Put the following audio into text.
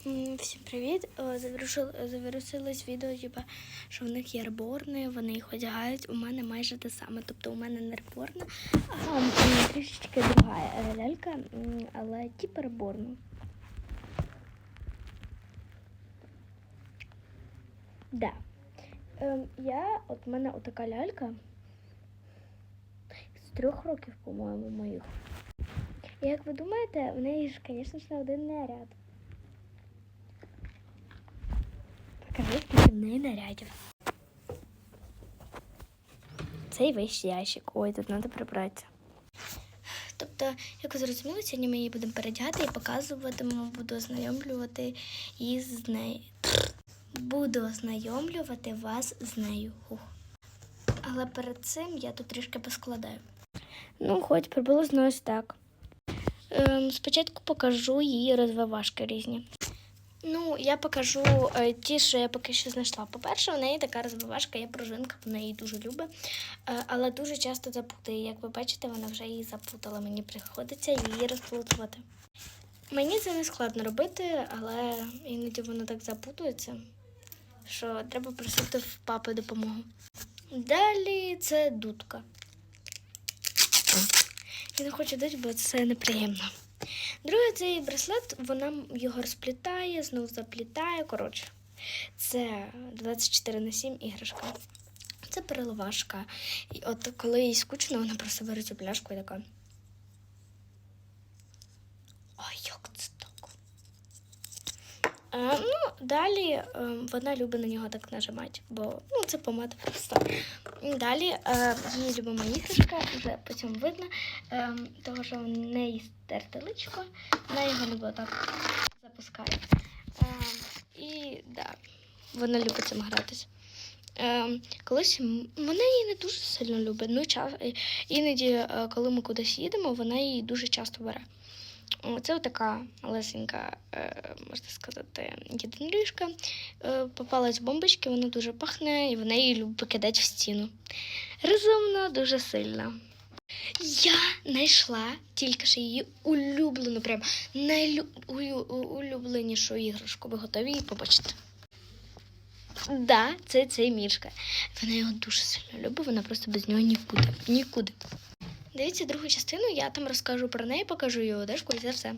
Всім привіт! Е, Завершилось відео, типа, що в них є реборни, вони їх одягають. У мене майже те саме. Тобто у мене не реборна, а трішечки друга е, лялька, але типа реборну. Да. Ем, я, от в мене отака лялька з трьох років, по-моєму, моїх. Як ви думаєте, в неї ж, звісно один наряд. Покажи, скільки нарядів. Цей весь ящик. Ой, тут треба прибрати. Тобто, як ви зрозуміли, сьогодні ми її будемо передягати і показуватимемо, буду ознайомлювати її з нею. Буду ознайомлювати вас з нею. Ух. Але перед цим я тут трішки поскладаю. Ну, хоч приблизно ось так. Ем, спочатку покажу її розвивашки різні. Ну, я покажу е, ті, що я поки що знайшла. По-перше, у неї така розвивашка, є пружинка, вона її дуже любить, е, але дуже часто запутає. Як ви бачите, вона вже її запутала. Мені приходиться її розплутувати. Мені це не складно робити, але іноді воно так запутується, що треба просити в папи допомогу. Далі це дудка. Я не хочу дати, бо це неприємно. Другий цей браслет, вона його розплітає, знову заплітає. Коротше, це 24 на 7 іграшка. Це переливашка. І от коли їй скучно, вона просто бере цю пляшку і така. Ой, як це так? Е, ну, далі е, вона любить на нього так нажимати, бо ну, це помада просто. Далі е, її любима іграшка, вже по цьому видно, е, того, що в неї стерте личко, вона його любить так запускає. Е, і да, вона любить цим гратись. Е, колись вона її не дуже сильно любить. Ну, час, іноді, е, коли ми кудись їдемо, вона її дуже часто бере. О, Це така малесенька, е, можна сказати, єдиноріжка. Е, попалась бомбочки, вона дуже пахне, і вона її любить кидати в стіну. Розумно, дуже сильно. Я знайшла тільки що її улюблену, прям найулюбленішу іграшку. Ви готові її побачити? Да, це цей мішка. Вона його дуже сильно любить, вона просто без нього нікуди. Нікуди. Дивіться другу частину, я там розкажу про неї, покажу її одежку і це все.